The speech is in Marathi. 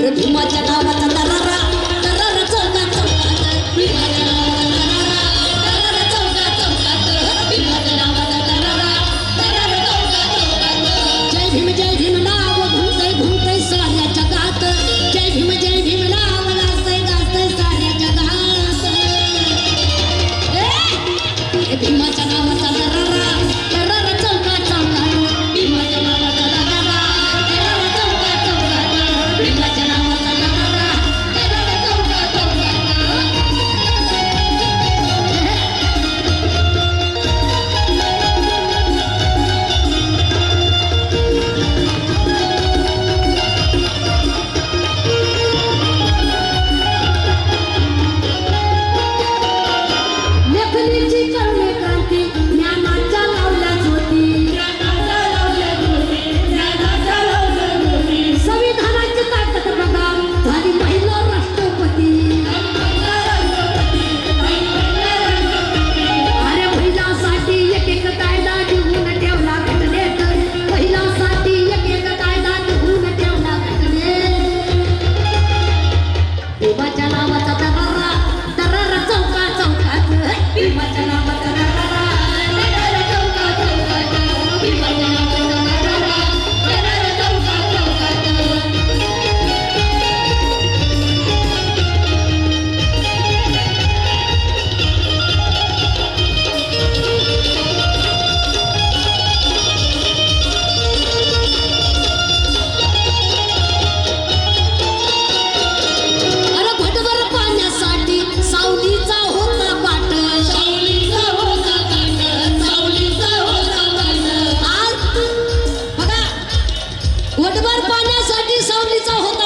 Rumah jaga wajah पाट पाण्यासाठी सावलीचा होता.